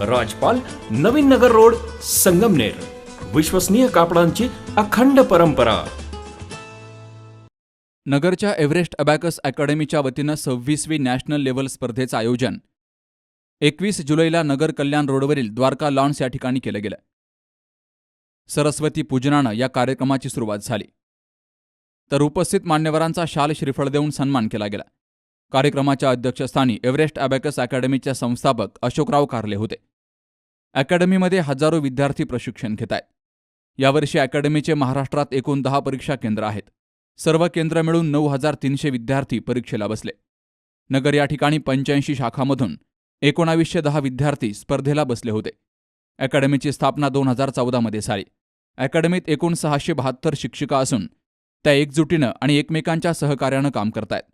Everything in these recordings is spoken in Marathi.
राजपाल नवीन नगर रोड संगमनेर. विश्वसनीय कापडांची अखंड परंपरा. नगरच्या एव्हरेस्ट अबॅकस अकॅडमीच्या वतीनं सव्वीसवी नॅशनल लेव्हल स्पर्धेचं आयोजन. एकवीस जुलैला नगर कल्याण रोडवरील द्वारका लॉन्स या ठिकाणी केलं गेलं. सरस्वती पूजनानं या कार्यक्रमाची सुरुवात झाली. तर उपस्थित मान्यवरांचा शाल श्रीफळ देऊन सन्मान केला गेला. कार्यक्रमाच्या अध्यक्षस्थानी एव्हरेस्ट अबॅकस अकॅडमीचे संस्थापक अशोकराव कारले होते. अकॅडमीमध्ये हजारो विद्यार्थी प्रशिक्षण घेत आहेत यावर्षी अकॅडमीचे महाराष्ट्रात एकूण दहा परीक्षा केंद्र आहेत. सर्व केंद्र मिळून नऊ हजार तीनशे विद्यार्थी परीक्षेला बसले. नगर या ठिकाणी पंच्याऐंशी शाखामधून एकोणावीसशे दहा विद्यार्थी स्पर्धेला बसले होते. अकॅडमीची स्थापना दोन हजार चौदामध्ये झाली. अकॅडमीत एकूण सहाशे बहात्तर शिक्षिका असून त्या एकजुटीनं आणि एकमेकांच्या सहकार्यानं काम करतायत.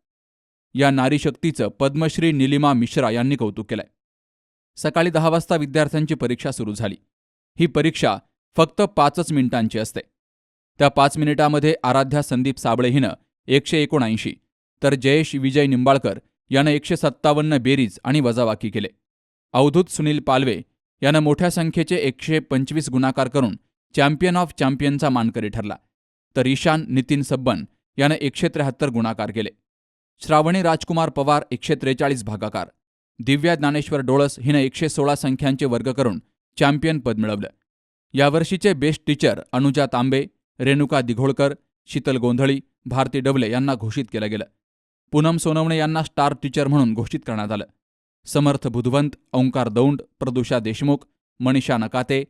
या नारीशक्तीचं पद्मश्री निलिमा मिश्रा यांनी कौतुक केलंय. सकाळी दहा वाजता विद्यार्थ्यांची परीक्षा सुरू झाली. ही परीक्षा फक्त पाचच मिनिटांची असते. त्या पाच मिनिटामध्ये आराध्या संदीप साबळे हिनं एकशे एकोणऐंशी तर जयेश विजय निंबाळकर यानं एकशे सत्तावन्न बेरीज आणि वजावाकी केले. अवधूत सुनील पालवे यानं मोठ्या संख्येचे एकशे पंचवीस गुणाकार करून चॅम्पियन ऑफ चॅम्पियनचा मानकरी ठरला तर ईशान नितीन सब्बन यानं एकशे त्र्याहत्तर गुणाकार केले. श्रावणी राजकुमार पवार एकशे त्रेचाळीस भागाकार. दिव्या ज्ञानेश्वर डोळस हिनं एकशे सोळा संख्यांचे वर्ग करून चॅम्पियन पद मिळवलं. यावर्षीचे बेस्ट टीचर अनुजा तांबे रेणुका दिघोळकर शीतल गोंधळी भारती डवले यांना घोषित केलं गेलं. पूनम सोनवणे यांना स्टार टीचर म्हणून घोषित करण्यात आलं. समर्थ बुधवंत ओंकार दौंड प्रदुषा देशमुख मनीषा नकाते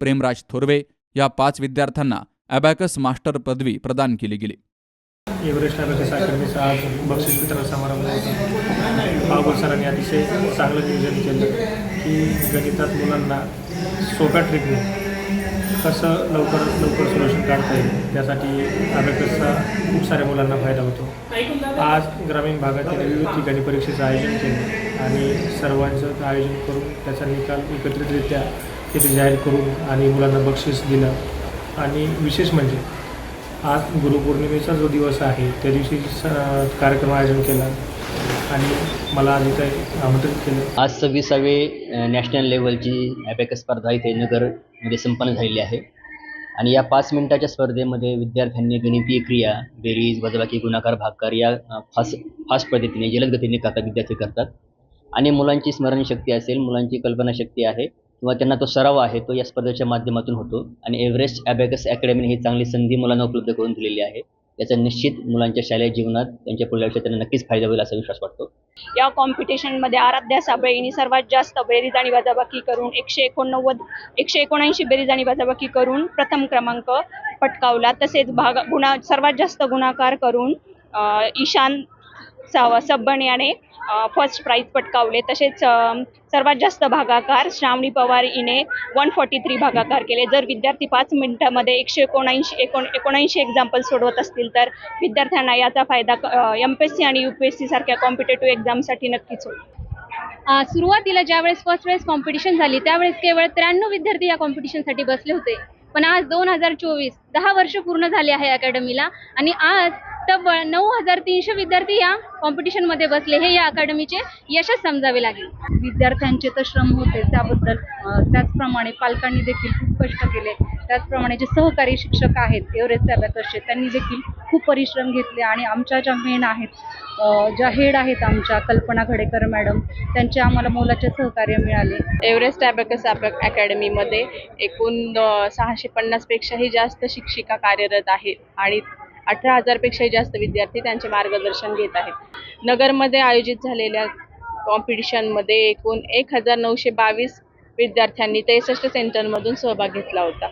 प्रेमराज थोरवे या पाच विद्यार्थ्यांना अबॅकस मास्टर पदवी प्रदान केली गेली. एव्हरेस्ट अबॅकस अकॅडमीचा आज बक्षीस वितरण समारंभ होता. बाबू सरांनी अतिशय चांगलं नियोजन केलं की गणितात मुलांना सोप्या ट्रिकने कसं लवकर लवकर सोल्युशन काढता येईल त्यासाठी अबॅकसचा खूप साऱ्या मुलांना फायदा होतो. आज ग्रामीण भागातील विविध ठिकाणी परीक्षेचं आयोजन केलं आणि सर्वांचं आयोजन करून त्याचा निकाल एकत्रितरित्या तिथे जाहीर करून आणि मुलांना बक्षीस दिलं. आणि विशेष म्हणजे आज गुरुपौर्णिमेचा जो दिवस आहे त्या दिवशी कार्यक्रम आयोजन केला आणि मला आधी काही आमंत्रित केलं. आज सव्वीसावे नॅशनल लेवलची ॲबॅकस स्पर्धा इथे नगरमध्ये संपन्न झालेली आहे. आणि या पाच मिनिटाच्या स्पर्धेमध्ये विद्यार्थ्यांनी गणितीय क्रिया बेरीज वजाबाकी गुणाकार भागकार या फास्ट फास्ट पद्धतीने जलद गतीने करतात विद्यार्थी करतात. आणि मुलांची स्मरणशक्ती असेल मुलांची कल्पनाशक्ती आहे. किंवा त्यांना तो सराव आहे तो या स्पर्धेच्या माध्यमातून होतो. आणि एव्हरेस्ट ॲबॅकस अकॅडमीने ही चांगली संधी मुलांना उपलब्ध करून दिलेली आहे. याचा निश्चित मुलांच्या शालेय जीवनात त्यांच्या पुढल्या आयुष्यात त्यांना नक्कीच फायदा होईल असा विश्वास वाटतो. या कॉम्पिटिशनमध्ये आराध्या साबळे यांनी सर्वात जास्त बेरीज आणि वजाबाकी करून एकशे एकोणनव्वद एकशे एकोणऐंशी बेरीज आणि वजाबाकी करून प्रथम क्रमांक पटकावला. तसेच भाग गुणा सर्वात जास्त गुणाकार करून ईशान साव सब्बन याने फर्स्ट प्राईज पटकावले. तसेच सर्वात जास्त भागाकार श्रावणी पवार हिने वन फॉर्टी थ्री भागाकार केले. जर विद्यार्थी पाच मिनिटामध्ये एकशे एकोणऐंशी एकोण एकोणऐंशी एक्झाम्पल सोडवत असतील तर विद्यार्थ्यांना याचा फायदा एम पी एस सी आणि यू पी एस सी सारख्या कॉम्पिटेटिव्ह एक्झामसाठी नक्कीच होईल. सुरुवातीला ज्यावेळेस फर्स्ट वेळेस कॉम्पिटिशन झाली त्यावेळेस केवळ त्र्याण्णव विद्यार्थी या कॉम्पिटिशनसाठी बसले होते. पण आज दोन हजार चोवीस दहा वर्ष पूर्ण झाले आहे अकॅडमीला आणि आज तब्बल नऊ हजार तीनशे विद्यार्थी या कॉम्पिटिशनमध्ये बसले. हे या अकॅडमीचे यशच समजावे लागेल. विद्यार्थ्यांचे तर श्रम होते त्याबद्दल त्याचप्रमाणे पालकांनी देखील खूप कष्ट केले. त्याचप्रमाणे जे सहकारी शिक्षक आहेत एव्हरेस्ट अबॅकसचे त्यांनी देखील खूप परिश्रम घेतले. आणि आमच्या ज्या मेन आहेत ज्या हेड आहेत आमच्या कल्पना घडेकर मॅडम त्यांचे आम्हाला मोलाचे सहकार्य मिळाले. एव्हरेस्ट ॲबॅकस ॲबॅक अकॅडमीमध्ये एकूण सहाशे पन्नासपेक्षाही जास्त शिक्षिका कार्यरत आहेत. आणि अठरा हजारपेक्षाही जास्त विद्यार्थी त्यांचे मार्गदर्शन घेत आहेत. नगरमध्ये आयोजित झालेल्या कॉम्पिटिशनमध्ये एकूण एक हजार नऊशे बावीस विद्यार्थ्यांनी त्रेसष्ट सेंटरमधून सहभाग घेतला होता.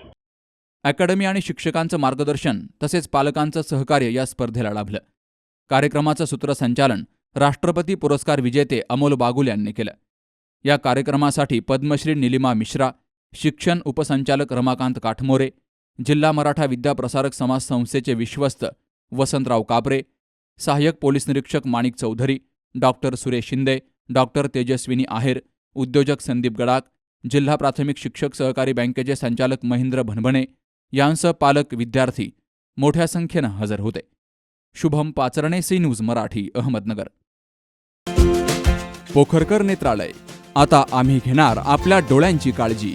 अकॅडमी आणि शिक्षकांचं मार्गदर्शन तसेच पालकांचं सहकार्य या स्पर्धेला लाभलं. कार्यक्रमाचं सूत्रसंचालन राष्ट्रपती पुरस्कार विजेते अमोल बागुल यांनी केलं. या कार्यक्रमासाठी पद्मश्री निलिमा मिश्रा शिक्षण उपसंचालक रमाकांत काठमोरे जिल्हा मराठा विद्याप्रसारक समाज संस्थेचे विश्वस्त वसंतराव काबरे सहाय्यक पोलीस निरीक्षक माणिक चौधरी डॉक्टर सुरेश शिंदे डॉक्टर तेजस्विनी आहेर उद्योजक संदीप गडाक जिल्हा प्राथमिक शिक्षक सहकारी बँकेचे संचालक महेंद्र भनभणे यांसह पालक विद्यार्थी मोठ्या संख्येनं हजर होते. Shubham Pacharne C news Marathi Ahmednagar. Pokharkar नेत्रालय. आता आम्ही घेणार आपल्या डोळ्यांची काळजी.